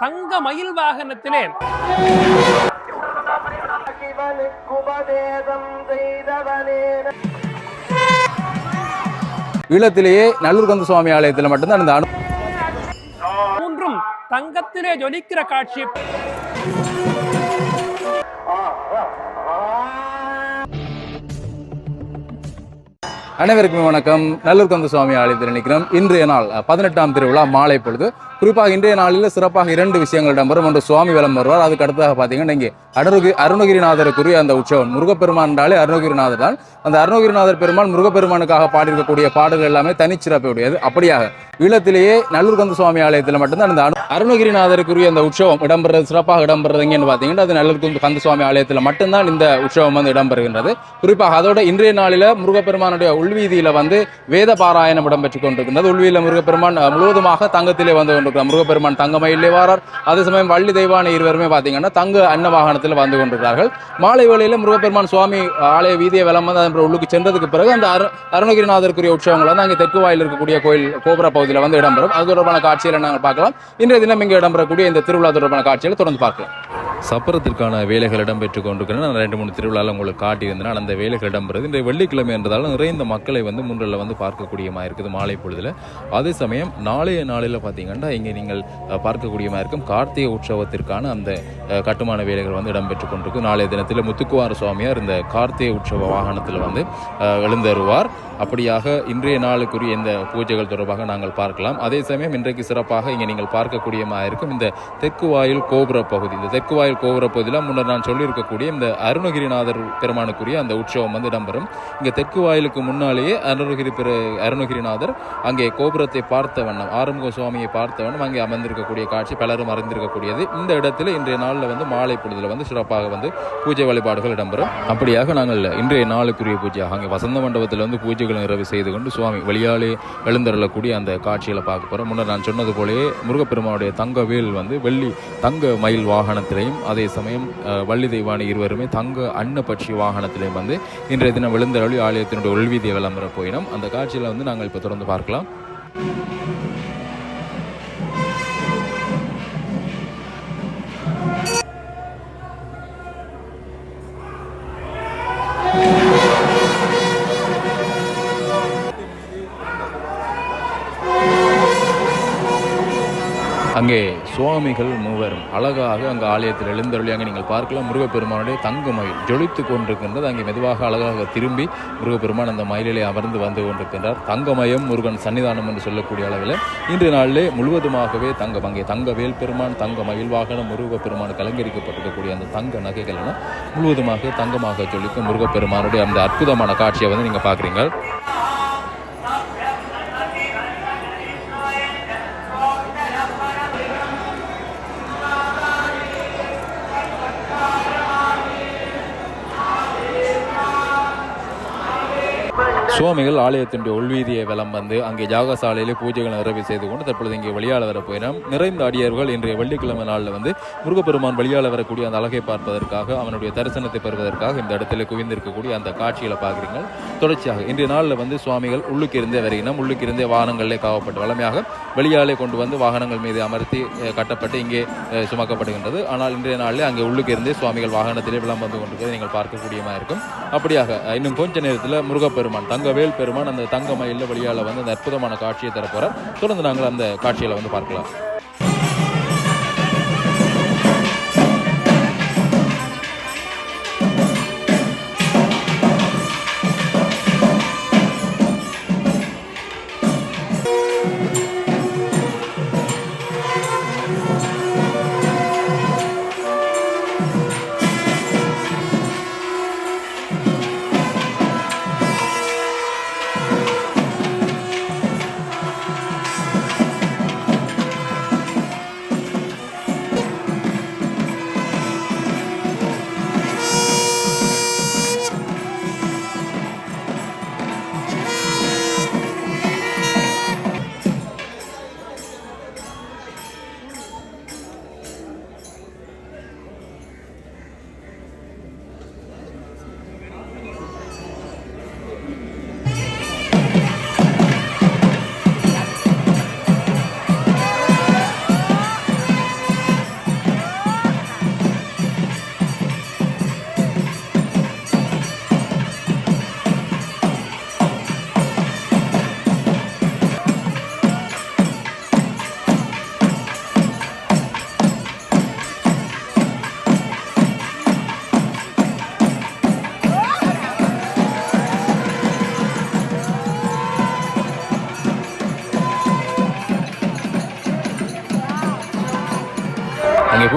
தங்க மயில் வாகனத்திலே ஈழத்திலேயே நல்லூர் கந்த சுவாமி ஆலயத்தில் மட்டும்தான் அனு மூன்றும் தங்கத்திலே ஜொலிக்கிற காட்சி. அனைவருக்கும் வணக்கம். நல்லூர் கந்த சுவாமி ஆலயத்தில் நினைக்கிறோம். இன்றைய நாள் பதினெட்டாம் திருவிழா மாலை பொழுது. குறிப்பாக இன்றைய நாளில் சிறப்பாக இரண்டு விஷயங்கள் இடம்பெறும். ஒன்று சுவாமி வலம் வருவார். அதுக்கு அடுத்ததாக பார்த்தீங்கன்னா இங்கே அருணகி அருணகிரிநாதருக்குரிய அந்த உற்சவம். முருகப்பெருமான் என்றாலே அருணகிரிநாதர் தான். அந்த அருணகிரிநாதர் பெருமான் முருகப்பெருமானுக்காக பாடியிருக்கக்கூடிய பாடல்கள் எல்லாமே தனிச்சிறப்பு உடையது அப்படியாக ஈழத்திலேயே நல்லூர் கந்த சுவாமி ஆலயத்தில் மட்டும்தான் அந்த அருணகிரிநாதருக்குரிய அந்த உற்சவம் இடம்பெறது சிறப்பாக இடம்பெறதுங்கன்னு பார்த்தீங்கன்னா அது நல்லது கந்த- சுவாமி ஆலயத்தில் மட்டும்தான் இந்த உற்சவம் வந்து இடம்பெறுகின்றது. குறிப்பாக அதோட இன்றைய நாளில் முருகப்பெருமானுடைய உள்வீதியில் வந்து வேத பாராயணம் இடம்பெற்றுக் கொண்டிருக்கின்றது. உள்வீதியில் முருகப்பெருமான் முழுவதுமாக தங்கத்திலே வந்து கொண்டிருக்கிறார். முருகப்பெருமான் தங்கமயிலே வாரார். அதே சமயம் வள்ளி தெய்வான இருவருமே பார்த்தீங்கன்னா தங்க அன்ன வாகனத்தில் வந்து கொண்டிருக்கிறார்கள். மாலை வேளையில் முருகப்பெருமான் சுவாமி ஆலய வீதியை விளம்பரம் வந்து அதன் உள்ளுக்கு சென்றதுக்கு பிறகு அந்த அரு அருணகிரிநாதருக்குரிய உற்சவங்கள் வந்து அங்கே தெற்கு வாயில் இருக்கக்கூடிய கோயில் கோபுர பகுதியில் வந்து இடம்பெறும். அது தொடர்பான காட்சிகளை நாங்கள் பார்க்கலாம். இன்றைய தினம் இங்கே இடம்பெறக்கூடிய இந்த திருவிழா தொடர்பான காட்சிகளை தொடர்ந்து பார்க்கலாம். சப்பரத்திற்கான வேலைகள் இடம்பெற்று கொண்டிருக்கிறேன் நான் ரெண்டு மூணு திருவிழாவில் உங்களுக்கு காட்டியிருந்தேன். அந்த வேலைகள் இடம்பெறுது. இன்றைய வெள்ளிக்கிழமை என்றதால நிறைந்த மக்களை வந்து முன்னில் வந்து பார்க்கக்கூடியமா இருக்குது மாலை பொழுதில். அதே சமயம் நாளைய நாளில் பார்த்தீங்கன்னா இங்கே நீங்கள் அஹ், இருக்கும். கார்த்திகை உற்சவத்திற்கான அந்த கட்டுமான வேலைகள் வந்து இடம்பெற்று கொண்டிருக்கு. நாளைய தினத்தில் முத்துக்குவார சுவாமியார் இந்த கார்த்திகை உற்சவ வாகனத்தில் வந்து எழுந்தருவார். அப்படியாக இன்றைய நாளுக்குரிய இந்த பூஜைகள் தொடர்பாக நாங்கள் பார்க்கலாம். அதே சமயம் இன்றைக்கு சிறப்பாக இங்கே நீங்கள் பார்க்கக்கூடியமா இருக்கும் இந்த தெற்கு வாயில் கோபுர பகுதி. இந்த தெற்கு வாயில் கோபுர பகுதியில் முன்னர் நான் சொல்லியிருக்கக்கூடிய இந்த அருணகிரிநாதர் பெருமானுக்குரிய அந்த உற்சவம் வந்து இடம்பெறும். இங்கே தெற்கு வாயிலுக்கு முன்னாலேயே அருணகிரி பெரு அருணகிரிநாதர் அங்கே கோபுரத்தை பார்த்த வண்ணம் ஆறுமுக சுவாமியை பார்த்த வண்ணம் அங்கே அமர்ந்திருக்கக்கூடிய காட்சி பலரும் அறிந்திருக்கக்கூடியது. இந்த இடத்துல இன்றைய நாளில் வந்து மாலை பொழுதில் வந்து சிறப்பாக வந்து பூஜை வழிபாடுகள் இடம்பெறும். அப்படியாக நாங்கள் இன்றைய நாளுக்குரிய பூஜையாக அங்கே வசந்த மண்டபத்தில் வந்து பூஜை பூஜைகள் நிறைவு செய்து கொண்டு சுவாமி வெளியாலே எழுந்தருளக்கூடிய அந்த காட்சிகளை பார்க்க போகிறோம் முன்னர் நான் சொன்னது போலயே முருகப்பெருமானுடைய தங்க வேல் வந்து வெள்ளி தங்க மயில் வாகனத்திலையும் அதே சமயம் அஹ், வள்ளி தெய்வானி இருவருமே தங்க அன்னபட்சி வாகனத்திலையும் வந்து இன்றைய தினம் எழுந்தருளி ஆலயத்தினுடைய உள்வீதியை விளம்பர போயினோம். அந்த காட்சியில் வந்து நாங்கள் இப்போ தொடர்ந்து பார்க்கலாம். சுவாமிகள் மூவரும் அழகாக அங்கே ஆலயத்தில் எழுந்தருளியாக நீங்கள் பார்க்கலாம் முருகப்பெருமானுடைய தங்க மயில் ஜொலித்து கொண்டிருக்கின்றது. அங்கே மெதுவாக அழகாக திரும்பி முருகப்பெருமான் அந்த மயிலிலே அமர்ந்து வந்து கொண்டிருக்கின்றார். தங்கமயம் முருகன் சன்னிதானம் என்று சொல்லக்கூடிய அளவில் இன்று நாளிலே முழுவதுமாகவே தங்கம். அங்கே தங்க வேல் பெருமான் தங்க மயில் வாகனம் முருகப்பெருமான் கலங்கரிக்கப்பட்டிருக்கக்கூடிய அந்த தங்க நகைகள் என முழுவதுமாக தங்கமாக ஜொலிக்கும் முருகப்பெருமானுடைய அந்த அற்புதமான காட்சியை வந்து நீங்கள் பார்க்குறீங்க. சுவாமிகள் ஆலயத்தினுடைய உள்வீதியை வலம் வந்து அங்கே ஜாகசாலையிலே பூஜைகள் நிறைவு செய்து கொண்டு தற்பொழுது இங்கே வெளியாள வர போயினோம் நிறைந்த அடியர்கள் இன்றைய வெள்ளிக்கிழமை நாளில் வந்து முருகப்பெருமான் வெளியால் வரக்கூடிய அந்த அழகை பார்ப்பதற்காக அவனுடைய தரிசனத்தை பெறுவதற்காக இந்த இடத்துல குவிந்திருக்கக்கூடிய அந்த காட்சிகளை பார்க்குறீங்க தொடர்ச்சியாக இன்றைய நாளில் வந்து சுவாமிகள் உள்ளுக்கு இருந்தே வருகினோம் உள்ளுக்கு இருந்தே வாகனங்களிலே காவப்பட்டு வளமையாக வெளியாலே கொண்டு வந்து வாகனங்கள் மீது அமர்த்தி கட்டப்பட்டு இங்கே சுமக்கப்படுகின்றது. ஆனால் இன்றைய நாளில் அங்கே உள்ளுக்கு இருந்தே சுவாமிகள் வாகனத்திலே விளம் வந்து கொண்டிருப்பதை நீங்கள் பார்க்கக்கூடியமாக இருக்கும். அப்படியாக இன்னும் கொஞ்ச நேரத்தில் முருகப்பெருமான் தங்க வேல் பெருமான் அந்த தங்க மயிலில் வழியால் வந்து அந்த அற்புதமான காட்சியை தரப்போகிறார் தொடர்ந்து நாங்கள் அந்த காட்சியில் வந்து பார்க்கலாம்.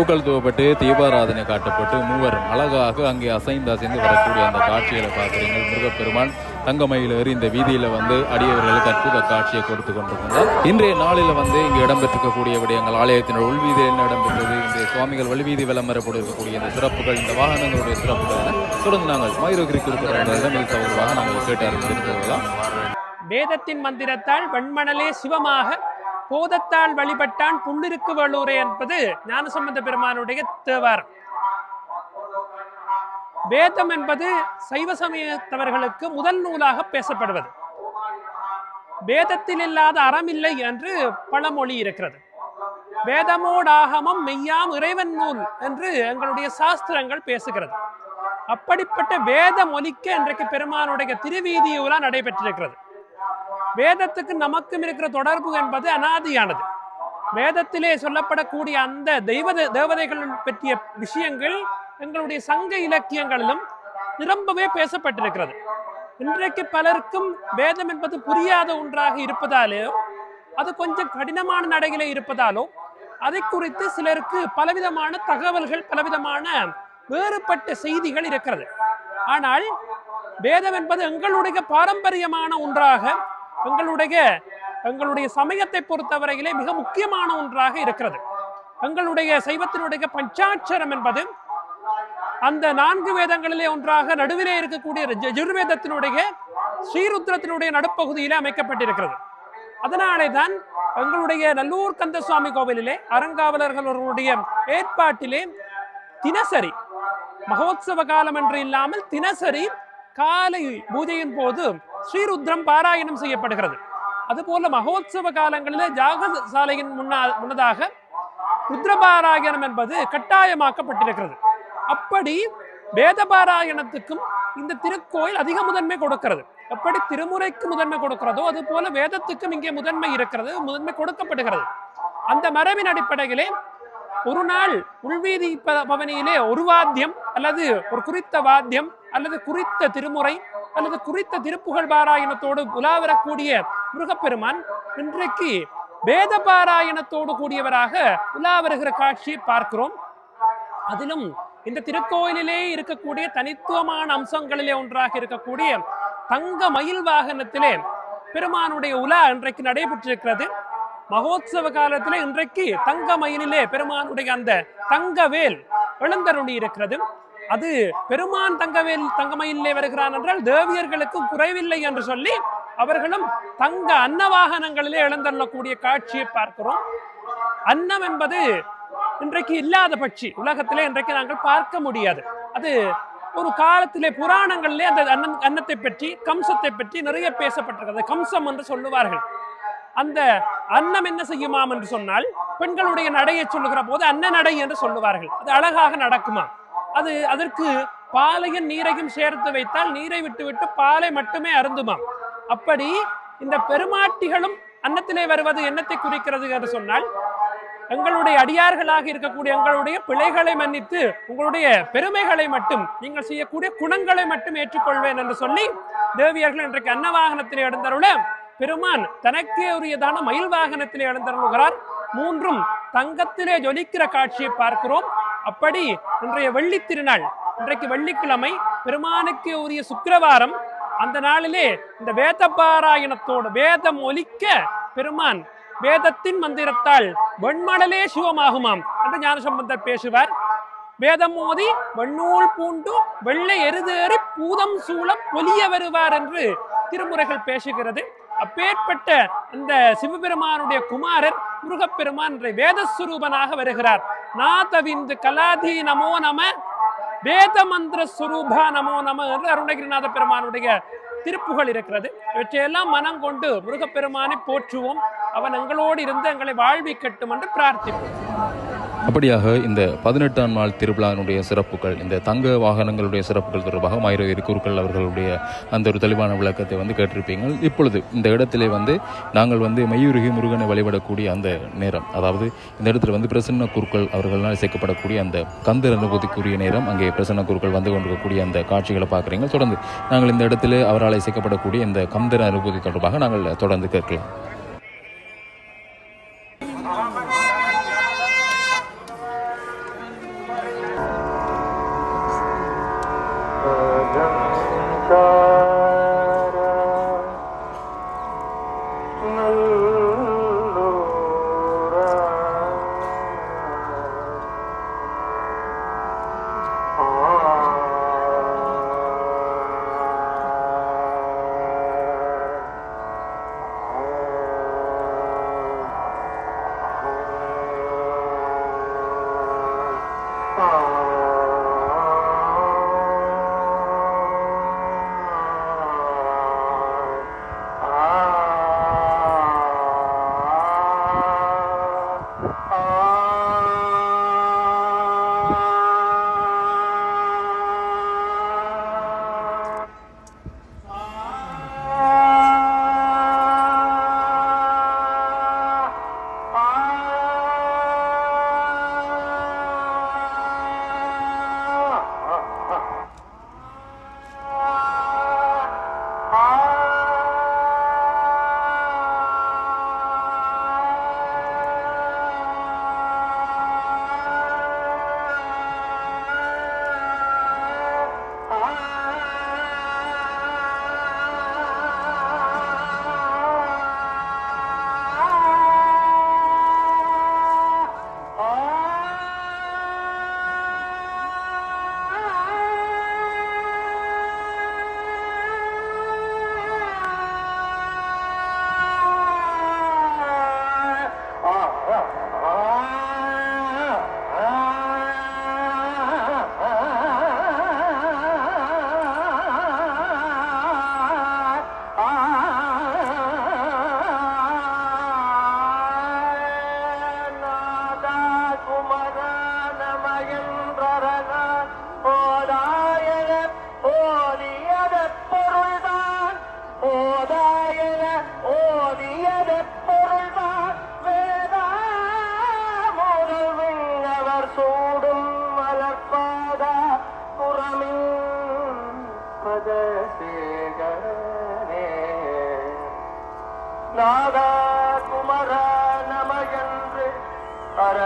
பூக்கள் தூவப்பட்டு தீபாராதனை காட்டப்பட்டு மூவரும் அழகாக அங்கே அசைந்து அசைந்து வரக்கூடிய அந்த காட்சிகளை பார்க்குறீங்க முருகப்பெருமான் தங்கமயில் ஏறி இந்த வீதியில வந்து அடியவர்களுக்கு அற்புத காட்சியை கொடுத்து கொண்டிருக்கின்றார். இன்றைய நாளில் வந்து இங்கு இடம்பெற்றிருக்கக்கூடிய விடயங்கள் ஆலயத்தின் உள்வீதியில் என்ன இடம்பெற்றது இன்றைய சுவாமிகள் வழிவீதி விளம்பரப்பட்டு இருக்கக்கூடிய இந்த சிறப்புகள் இந்த வாகனங்களுடைய சிறப்புகள் தொடர்ந்து நாங்கள் மயிரோகிரி குறிப்பிடங்களிடம் இது நாங்கள் கேட்டு அறிந்திருக்கிறோம் வேதத்தின் மந்திரத்தால் வெண்மணலே சிவமாக போதத்தால் வழிபட்டான் புள்ளிருக்கு வள்ளூரே என்பது ஞானசம்பந்த பெருமானுடைய தேவாரம் வேதம் என்பது சைவ சமயத்தவர்களுக்கு முதல் நூலாக பேசப்படுவது. வேதத்தில் இல்லாத அறமில்லை என்று பழமொழி இருக்கிறது. வேதமோடாகமம் மெய்யாம் இறைவன் நூல் என்று எங்களுடைய சாஸ்திரங்கள் பேசுகிறது. அப்படிப்பட்ட வேத மொழிக்க இன்றைக்கு பெருமானுடைய திருவீதியூலா நடைபெற்றிருக்கிறது. வேதத்துக்கு நமக்கும் இருக்கிற தொடர்பு என்பது அனாதியானது. வேதத்திலே சொல்லப்படக்கூடிய அந்த தெய்வ தேவதைகள் பற்றிய விஷயங்கள் எங்களுடைய சங்க இலக்கியங்களிலும் நிரம்பவே பேசப்பட்டிருக்கிறது. இன்றைக்கு பலருக்கும் வேதம் என்பது புரியாத ஒன்றாக இருப்பதாலோ அது கொஞ்சம் கடினமான நடையிலே இருப்பதாலோ அதை குறித்து சிலருக்கு பலவிதமான தகவல்கள் பலவிதமான வேறுபட்ட செய்திகள் இருக்கிறது. ஆனால் வேதம் என்பது எங்களுடைய பாரம்பரியமான ஒன்றாக எங்களுடைய எங்களுடைய சமயத்தை பொறுத்தவரையிலே மிக முக்கியமான ஒன்றாக இருக்கிறது. எங்களுடைய சைவத்தினுடைய பஞ்சாட்சரம் என்பது அந்த நான்கு வேதங்களிலே ஒன்றாக நடுவிலே இருக்கக்கூடிய ஜ- ஸ்ரீருத்ரத்தினுடைய நடுப்பகுதியிலே அமைக்கப்பட்டிருக்கிறது. அதனாலே தான் எங்களுடைய நல்லூர் கந்த சுவாமி கோவிலிலே அவர்களுடைய ஏற்பாட்டிலே தினசரி மகோத்சவ காலம் என்று இல்லாமல் தினசரி காலை பூஜையின் போது ஸ்ரீருத்ரம் பாராயணம் செய்யப்படுகிறது. அதுபோல மகோத்சவ காலங்களில் ஜாக சாலையின் முன்னா முன்னதாக ருத்ரபாராயணம் என்பது கட்டாயமாக்கப்பட்டிருக்கிறது. அப்படி வேத பாராயணத்துக்கும் இந்த திருக்கோயில் அதிக முதன்மை கொடுக்கிறது. எப்படி திருமுறைக்கு முதன்மை கொடுக்கிறதோ அது போல வேதத்துக்கும் இங்கே முதன்மை இருக்கிறது முதன்மை கொடுக்கப்படுகிறது. அந்த மரபின் அடிப்படையிலே ஒரு நாள் உள்வீதி பவனியிலே ஒரு வாத்தியம் அல்லது ஒரு குறித்த வாத்தியம் அல்லது குறித்த திருமுறை அல்லது குறித்த திருப்புகழ் பாராயணத்தோடு உலா வரக்கூடிய முருகப்பெருமான் இன்றைக்கு வேத பாராயணத்தோடு கூடியவராக உலா வருகிற காட்சி பார்க்கிறோம். அதிலும் இந்த திருக்கோயிலிலே இருக்கக்கூடிய தனித்துவமான அம்சங்களிலே ஒன்றாக இருக்கக்கூடிய தங்க மயில் வாகனத்திலே பெருமானுடைய உலா இன்றைக்கு நடைபெற்றிருக்கிறது. மகோத்சவ காலத்திலே இன்றைக்கு தங்க மயிலிலே பெருமானுடைய அந்த தங்கவேல் எழுந்தருளி இருக்கிறது அது பெருமான் தங்கவேல் தங்கமயிலே வருகிறான் என்றால் தேவியர்களுக்கு குறைவில்லை என்று சொல்லி அவர்களும் தங்க அன்ன வாகனங்களிலே எழுந்தள்ளக்கூடிய காட்சியை பார்க்கிறோம். அன்னம் என்பது இன்றைக்கு இல்லாத பட்சி. உலகத்திலே இன்றைக்கு நாங்கள் பார்க்க முடியாது. அது ஒரு காலத்திலே புராணங்களிலே அந்த அன்னம் அன்னத்தை பற்றி கம்சத்தை பற்றி நிறைய பேசப்பட்டிருக்கிறது. கம்சம் என்று சொல்லுவார்கள். அந்த அன்னம் என்ன செய்யுமாம் என்று சொன்னால் பெண்களுடைய நடையை சொல்லுகிற போது அன்ன நடை என்று சொல்லுவார்கள். அது அழகாக நடக்குமா? அது அதற்கு பாலையும் நீரையும் சேர்த்து வைத்தால் நீரை விட்டுவிட்டு பாலை மட்டுமே அருந்துமாம். அப்படி இந்த பெருமாட்டிகளும் அன்னத்திலே வருவது என்னத்தை குறிக்கிறது என்று சொன்னால் எங்களுடைய அடியார்களாக இருக்கக்கூடிய எங்களுடைய பிழைகளை மன்னித்து உங்களுடைய பெருமைகளை மட்டும் நீங்கள் செய்யக்கூடிய குணங்களை மட்டும் ஏற்றுக்கொள்வேன் என்று சொல்லி தேவியர்கள் இன்றைக்கு அன்ன வாகனத்திலே எழுந்தருள பெருமான் தனக்கே உரியதான மயில் வாகனத்திலே எழுந்தருளுகிறார். மூன்றும் தங்கத்திலே ஜொலிக்கிற காட்சியை பார்க்கிறோம். அப்படி இன்றைய வெள்ளி திருநாள் இன்றைக்கு வெள்ளிக்கிழமை பெருமானுக்கு உரிய சுக்கிரவாரம். அந்த நாளிலே இந்த வேத பாராயணத்தோடு வேதம் ஒலிக்க பெருமான் வேதத்தின் மந்திரத்தால் வெண்மணலே சிவமாகுமாம் என்று ஞானசம்பந்தர் பேசுவார். வேதம் மோதி வெண்ணூல் பூண்டு வெள்ளை எருதேறி பூதம் சூழ பொலிய வருவார் என்று திருமுறைகள் பேசுகிறது. அப்பேற்பட்ட அந்த சிவபெருமானுடைய குமாரர் முருகப்பெருமான் என்ற வேதஸ்வரூபனாக வருகிறார். நாதவிந்து கலாதி நமோ நம வேத மந்திர சுரூபா நமோ நம என்று அருணகிரிநாத பெருமானுடைய திருப்புகள் இருக்கிறது. இவற்றையெல்லாம் மனம் கொண்டு முருகப்பெருமானை போற்றுவோம். அவன் எங்களோடு இருந்து எங்களை வாழ்விக்கட்டும் என்று பிரார்த்திப்போம். அப்படியாக இந்த பதினெட்டாம் நாள் திருவிழாவினுடைய சிறப்புகள் இந்த தங்க வாகனங்களுடைய சிறப்புகள் தொடர்பாக மயிரவேரி குருக்கள் அவர்களுடைய அந்த ஒரு தெளிவான விளக்கத்தை வந்து கேட்டிருப்பீங்க. இப்பொழுது இந்த இடத்திலே வந்து நாங்கள் வந்து மயூருகி முருகனை வழிபடக்கூடிய அந்த நேரம் அதாவது இந்த இடத்துல வந்து பிரசன்ன குருக்கள் அவர்களால் சேர்க்கப்படக்கூடிய அந்த கந்தர் அனுபூதிக்குரிய நேரம் அங்கே பிரசன்ன குருக்கள் வந்து கொண்டிருக்கக்கூடிய அந்த காட்சிகளை பார்க்குறீங்க. தொடர்ந்து நாங்கள் இந்த இடத்துல அவரால் சேர்க்கப்படக்கூடிய இந்த கந்தர் அனுபூதி தொடர்பாக நாங்கள் தொடர்ந்து கேட்கலாம்.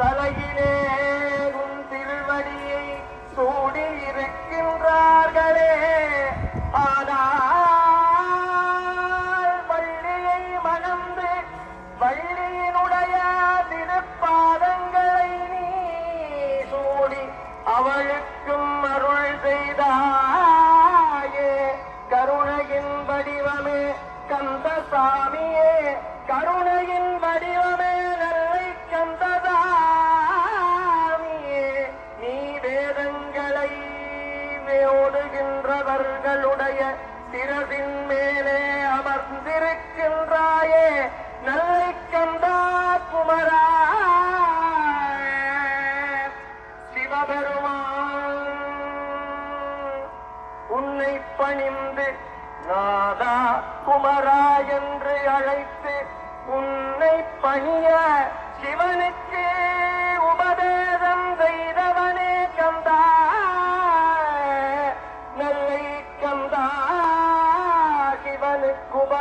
தலையிலே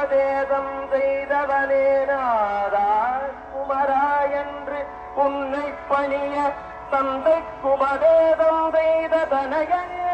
உபதேசம் செய்தவனே நாதா குமரா என்று உன்னை பணிய தந்தைக்கு உபதேசம் செய்த தனையன்.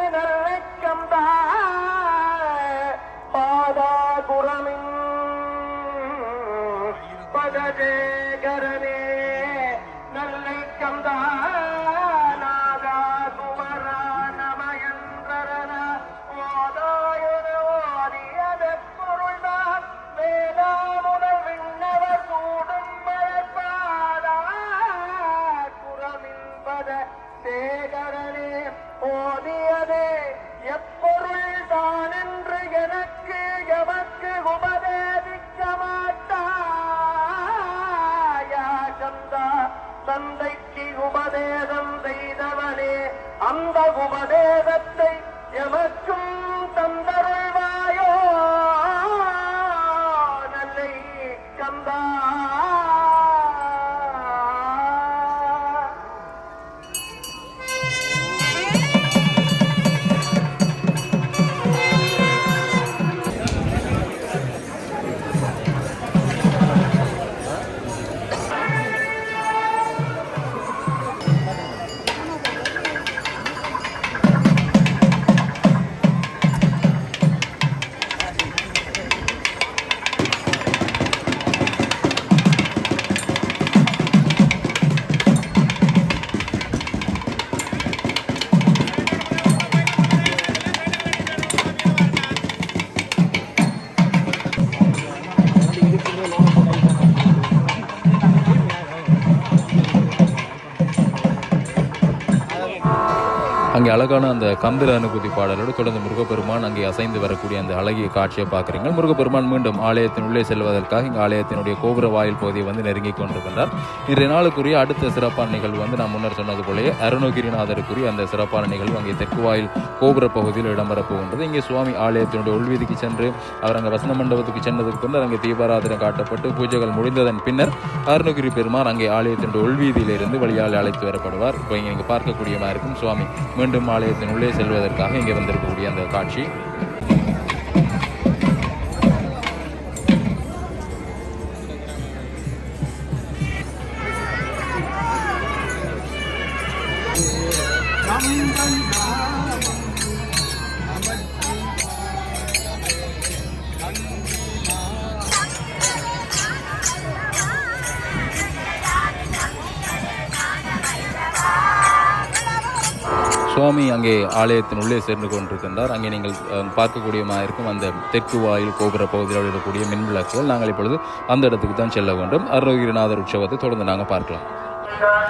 உபதேசிக்க மாட்டாயா சந்தா. தந்தைக்கு உபதேசம் செய்தவனே. அந்த உபதேசத்தை எமக்கு அங்கே அழகான அந்த கந்தர அனுபூதி பாடலோடு தொடர்ந்து முருகப்பெருமான் அங்கே அசைந்து வரக்கூடிய அந்த அழகிய காட்சியை பார்க்குறீங்க முருகப்பெருமான் மீண்டும் ஆலயத்தின் உள்ளே செல்வதற்காக இங்கே ஆலயத்தினுடைய கோபுர வாயில் பகுதியை வந்து நெருங்கி கொண்டிருக்கின்றார். இன்றைய நாளுக்குரிய அடுத்த சிறப்பான நிகழ்வு வந்து நான் முன்னர் சொன்னது போலேயே அருணகிரிநாதருக்குரிய அந்த சிறப்பான நிகழ்வு அங்கே தெற்கு வாயில் கோபுர பகுதியில் இடம்பெறப் போகின்றது. இங்கே சுவாமி ஆலயத்தினுடைய உள்வீதிக்கு சென்று அவர் அங்கே வசன மண்டபத்துக்கு சென்றதுக்கு பின்னர் அங்கே தீபாராதனை காட்டப்பட்டு பூஜைகள் முடிந்ததன் பின்னர் அருணகிரி பெருமான் அங்கே ஆலயத்தினுடைய உள்வீதியிலிருந்து வழியால் அழைத்து வரப்படுவார். இப்போ இங்கே இங்கே பார்க்கக்கூடியமா இருக்கும் சுவாமி. மீண்டும் ஆலயத்தின் உள்ளே செல்வதற்காக இங்கே வந்திருக்கக்கூடிய அந்த காட்சி. சுவாமி அங்கே ஆலயத்தின் உள்ளே சேர்ந்து கொண்டிருக்கின்றார். அங்கே நீங்கள் பார்க்கக்கூடியமாக இருக்கும் அந்த தெற்கு வாயில் கோபுர பகுதியில் இருக்கக்கூடிய மின் விளக்குகள். நாங்கள் இப்பொழுது அந்த இடத்துக்கு தான் செல்ல வேண்டும். அருணகிரிநாதர் உற்சவத்தை தொடர்ந்து நாங்கள் பார்க்கலாம்.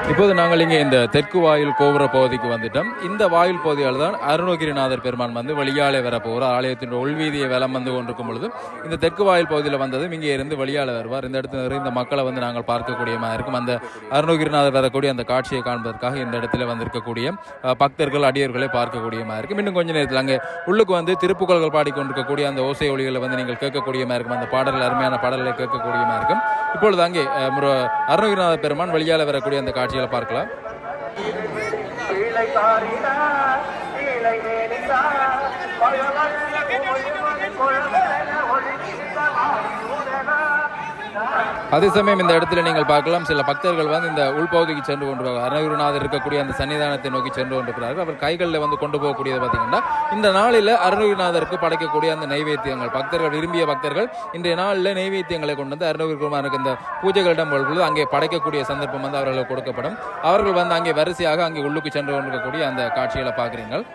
இப்போது நாங்கள் இங்கே இந்த தெற்கு வாயில் கோபுர பகுதிக்கு வந்துட்டோம். இந்த வாயில் பகுதியால் தான் அருணகிரிநாதர் பெருமான் வந்து வெளியாலே வர போகிறார் ஆலயத்தின் உள்வீதியை வேலம் வந்து கொண்டிருக்கும் பொழுது இந்த தெற்கு வாயில் பகுதியில் வந்ததும் இங்கே இருந்து வெளியால வருவார். இந்த இடத்துல இந்த மக்களை வந்து நாங்கள் பார்க்கக்கூடியமா இருக்கும். அந்த அருணகிரிநாதர் வரக்கூடிய அந்த காட்சியை காண்பதற்காக இந்த இடத்துல வந்திருக்கக்கூடிய பக்தர்கள் அடியர்களை பார்க்கக்கூடியமா இருக்கும். இன்னும் கொஞ்ச நேரத்தில் அங்கே உள்ளுக்கு வந்து திருப்புகழ்கள் பாடிக்கொண்டிருக்கக்கூடிய அந்த ஓசை ஒளிகளை வந்து நீங்கள் கேட்கக்கூடியமா இருக்கும். அந்த பாடல்கள் அருமையான பாடல்களை கேட்கக்கூடியமா இருக்கும். இப்பொழுது அங்கே முரு- அருணகிரிநாத பெருமான் வெளியால வரக்கூடிய அந்த காட்சிகளை பார்க்கலாம்? கீழை அதே சமயம் இந்த இடத்துல நீங்கள் பார்க்கலாம் சில பக்தர்கள் வந்து இந்த உள்பகுதிக்கு சென்று கொண்டு அருணகிரிநாதர் இருக்கக்கூடிய அந்த சன்னிதானத்தை நோக்கி சென்று கொண்டிருக்கிறார்கள். அவர் கைகளில் வந்து கொண்டு போகக்கூடியது பார்த்தீங்கன்னா இந்த நாளில் அருணகிரிநாதருக்கு படைக்கக்கூடிய அந்த நைவேத்தியங்கள் பக்தர்கள் விரும்பிய பக்தர்கள் இன்றைய நாளில் நைவேத்தியங்களை கொண்டு வந்து அருணகிரிகுமாருக்கு இந்த பூஜைகளிடம் பொழுது அங்கே படைக்கக்கூடிய சந்தர்ப்பம் வந்து அவர்களுக்கு கொடுக்கப்படும். அவர்கள் வந்து அங்கே வரிசையாக அங்கே உள்ளுக்கு சென்று கொண்டிருக்கக்கூடிய அந்த காட்சிகளை பார்க்குறீங்கள்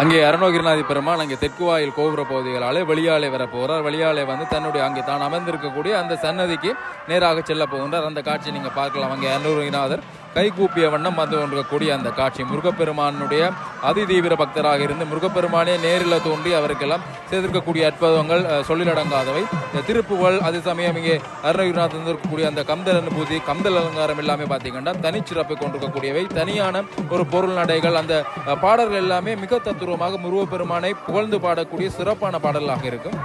அங்கே அருணகிரிநாதி பெருமாள் அங்கே தெற்கு வாயில் கோபுர பகுதிகளாலே வெளியாலே வர போகிறார். வெளியாலே வந்து தன்னுடைய அங்கே தான் அமர்ந்திருக்கக்கூடிய அந்த சன்னதிக்கு நேராக செல்ல போகின்றார். அந்த காட்சியை நீங்கள் பார்க்கலாம். அங்கே அருணகிரிநாதர் கைகூப்பிய வண்ணம் வந்து கொண்டிருக்கக்கூடிய அந்த காட்சி. முருகப்பெருமானுடைய அதிதீவிர பக்தராக இருந்து முருகப்பெருமானே நேரில் தோன்றி அவருக்கெல்லாம் செய்திருக்கக்கூடிய அற்புதங்கள் அஹ், சொல்லிலடங்காதவை. இந்த திருப்புகழ் அதே சமயம் இங்கே அருணகிரிநாத் இருக்கக்கூடிய அந்த கந்தல் அனுபூதி கந்தல் அலங்காரம் எல்லாமே பார்த்தீங்கன்னா தனிச்சிறப்பை கொண்டிருக்கக்கூடியவை. தனியான ஒரு பொருள் நடைகள் அந்த பாடல்கள் எல்லாமே மிக தத்துருவமாக முருகப்பெருமானை புகழ்ந்து பாடக்கூடிய சிறப்பான பாடலாக இருக்கும்.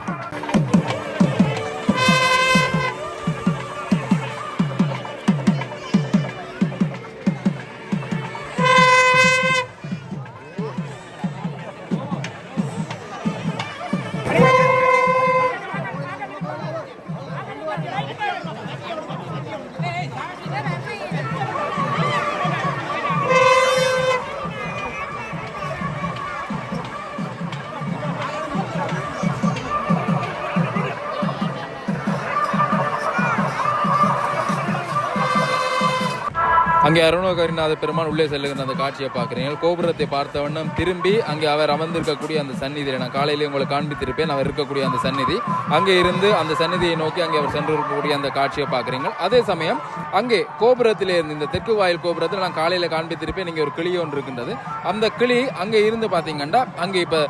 அங்கே அருணகிரிநாத பெருமான் உள்ளே செல்லுகிற அந்த காட்சியை பார்க்குறீங்க கோபுரத்தை பார்த்த வண்ணம் திரும்பி அங்கே அவர் அமர்ந்திருக்கக்கூடிய அந்த சந்நிதியில் நான் காலையிலே உங்களுக்கு காண்பித்திருப்பேன். அவர் இருக்கக்கூடிய அந்த சந்நிதி. அங்கே இருந்து அந்த சந்நிதியை நோக்கி அங்கே அவர் சென்று இருக்கக்கூடிய அந்த காட்சியை பார்க்குறீங்க அதே சமயம் அங்கே கோபுரத்திலே இருந்து இந்த தெற்கு வாயில் கோபுரத்தில் நான் காலையில் காண்பித்திருப்பேன் இங்கே ஒரு கிளி ஒன்று இருக்கின்றது. அந்த கிளி அங்கே இருந்து பார்த்தீங்கன்னா அங்கே இப்போ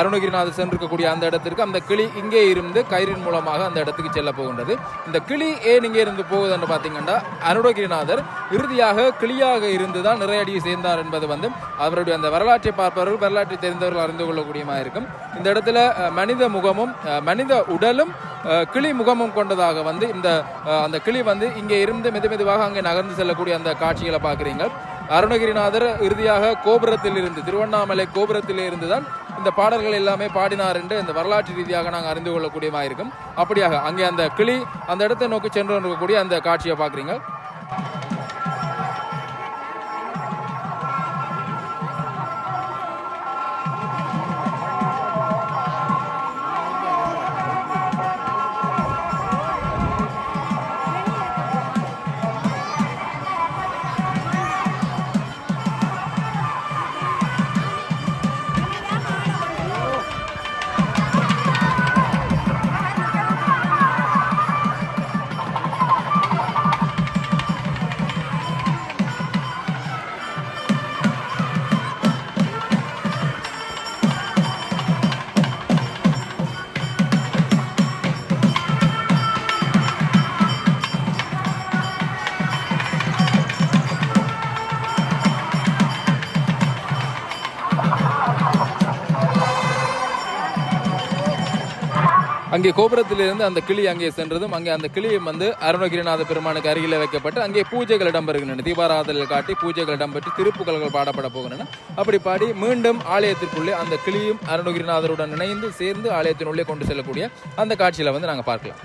அருணகிரிநாதர் சென்றிருக்கக்கூடிய அந்த இடத்திற்கு அந்த கிளி இங்கே இருந்து கயிறின் மூலமாக அந்த இடத்துக்கு செல்ல போகின்றது. இந்த கிளி ஏன் இங்கே இருந்து போகுதுன்னு பார்த்தீங்கன்னா அருணகிரிநாதர் இறுதியாக கிளியாக இருந்து தான் நிறைய சேர்ந்தார் என்பது வந்து அவருடைய அந்த வரலாற்றை பார்ப்பவர்கள் வரலாற்றை தெரிந்தவர்கள் அறிந்து கொள்ளக்கூடியமாக இருக்கும். இந்த இடத்துல மனித முகமும் மனித உடலும் கிளி முகமும் கொண்டதாக வந்து இந்த அந்த கிளி வந்து இங்கே இருந்து மெது மெதுவாக அங்கே நகர்ந்து செல்லக்கூடிய அந்த காட்சிகளை பார்க்குறீங்க அருணகிரிநாதர் இறுதியாக கோபுரத்தில் இருந்து திருவண்ணாமலை கோபுரத்தில் இருந்து தான் இந்த பாடல்கள் எல்லாமே பாடினார் என்று இந்த வரலாற்று ரீதியாக நாங்கள் அறிந்து கொள்ளக்கூடியமாக இருக்கும். அப்படியாக அங்கே அந்த கிளி அந்த இடத்தை நோக்கி சென்று இருக்கக்கூடிய அந்த காட்சியை பார்க்குறீங்க அங்கே கோபுரத்திலிருந்து அந்த கிளி அங்கே சென்றதும் அங்கே அந்த கிளியை வந்து அருணகிரிநாத பெருமானுக்கு அருகில் வைக்கப்பட்டு அங்கே பூஜைகள் இடம்பெறுகின்றன. தீபாராதனை காட்டி பூஜைகள் இடம்பெற்று திருப்புகள்கள் பாடப்பட போகின்றன. அப்படி பாடி மீண்டும் ஆலயத்திற்குள்ளே அந்த கிளியும் அருணகிரிநாதருடன் இணைந்து சேர்ந்து ஆலயத்தினுள்ளே கொண்டு செல்லக்கூடிய அந்த காட்சியில வந்து நாங்கள் பார்க்கலாம்.